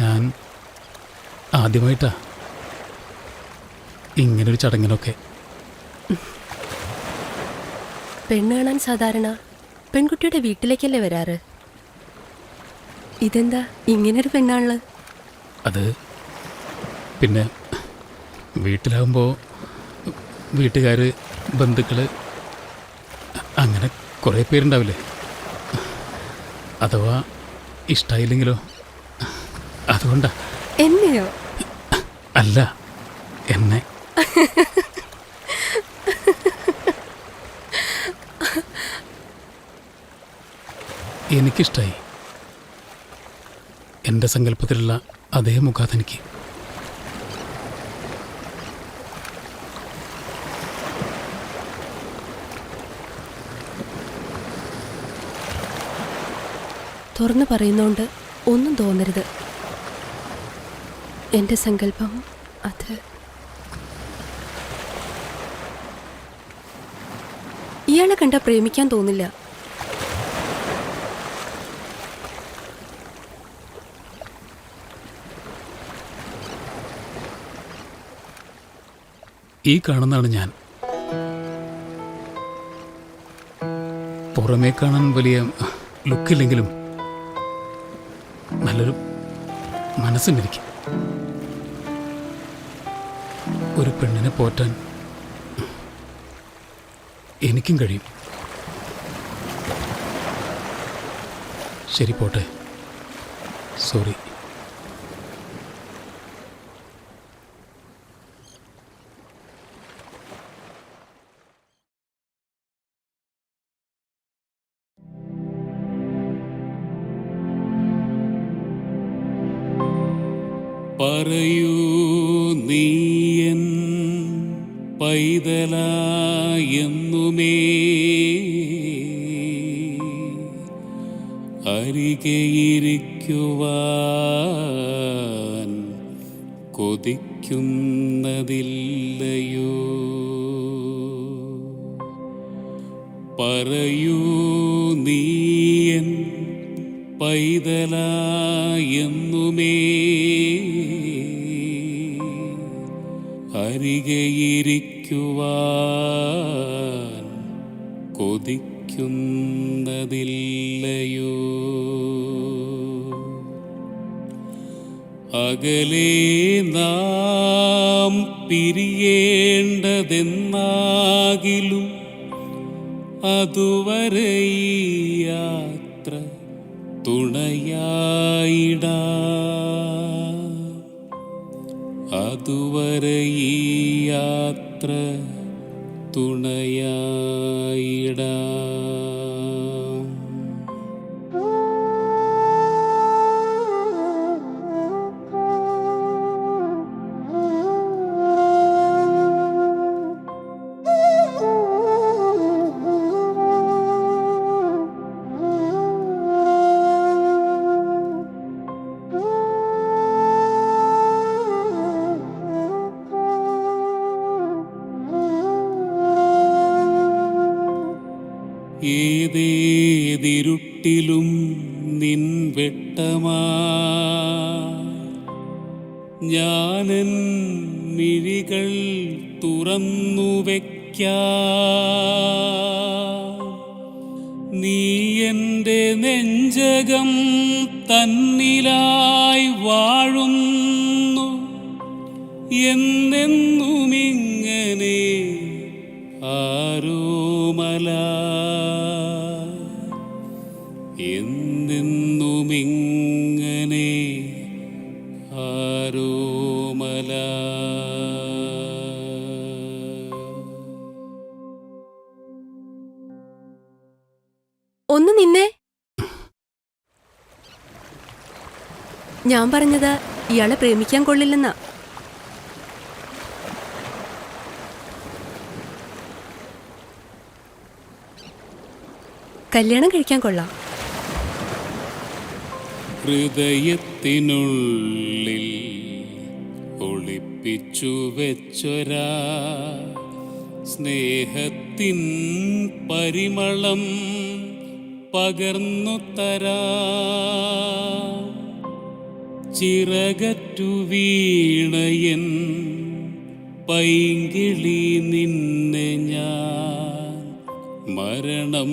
ഞാൻ ആദ്യമായിട്ടാ ഇങ്ങനൊരു ചടങ്ങിനൊക്കെ. പെണ്ണ് കാണാൻ സാധാരണ പെൺകുട്ടിയുടെ വീട്ടിലേക്കല്ലേ വരാറ്? ഇതെന്താ ഇങ്ങനൊരു പെണ്ണാണുള്ളത് അത് പിന്നെ വീട്ടിലാകുമ്പോൾ വീട്ടുകാര് ബന്ധുക്കൾ അങ്ങനെ കുറേ പേരുണ്ടാവില്ലേ? അഥവാ ഇഷ്ടമായില്ലെങ്കിലോ അതുകൊണ്ടാ. എന്നെയോ? അല്ല എന്നെ. എനിക്കിഷ്ടായി. എന്റെ സങ്കല്പത്തിലുള്ള അതേ മുഖാതെനിക്ക് തുറന്നു പറയുന്നോണ്ട് ഒന്നും തോന്നരുത്. എന്റെ സങ്കല്പം അത് ഇയാളെ കണ്ട പ്രേമിക്കാൻ തോന്നില്ല. ഈ കാണുന്നതാണ് ഞാൻ. പുറമേ കാണാൻ വലിയ ലുക്കില്ലെങ്കിലും നല്ലൊരു മനസ്സുണ്ടെനിക്ക് ഒരു പെണ്ണിനെ പോറ്റാൻ എനിക്കും കഴിയും. ശരി പോട്ടെ. സോറി. പറയൂ നീയൻ പൈതലായെന്നുമേ. അരികെയിരിക്കുവാൻ കൊതിക്കുന്നതില്ലയോ. പറയൂ നീയൻ പൈതലായെന്നുമേ. അരികെയിരിക്കുവാൻ കൊതിക്കുന്നതില്ലയോ? അകലെ നാം പിരിയേണ്ടതെന്നാകിലും അതുവരെ യാത്ര തുണയായിടാ. അതുവരെ ഈ യാത്ര തുണയായിടാ ഏതേതിരുട്ടിലും നിൻ വെട്ടമാ. ഞാനൻ മിഴികൾ തുറന്നു വയ്ക്ക നീ എന്റെ നെഞ്ചകം തന്നിലായി വാഴുന്നു. എന്നെന്നുമിങ്ങനെ ആരോമല. എന്നെന്നുമിങ്ങനെ ആരോമല ഒന്ന് നിന്നെ. ഞാൻ പറഞ്ഞത് ഇയാളെ പ്രേമിക്കാൻ കൊള്ളില്ലെന്നാ. കല്യാണം കഴിക്കാൻ കൊള്ളാം. ഹൃദയത്തിനുള്ളിൽ ഒളിപ്പിച്ചു വെച്ചൊരാ സ്നേഹത്തിൻ പരിമളം പകർന്നു തരാ. ചിറകറ്റു വീണയൻ പൈങ്കിളി നിന്നെ ഞാൻ മരണം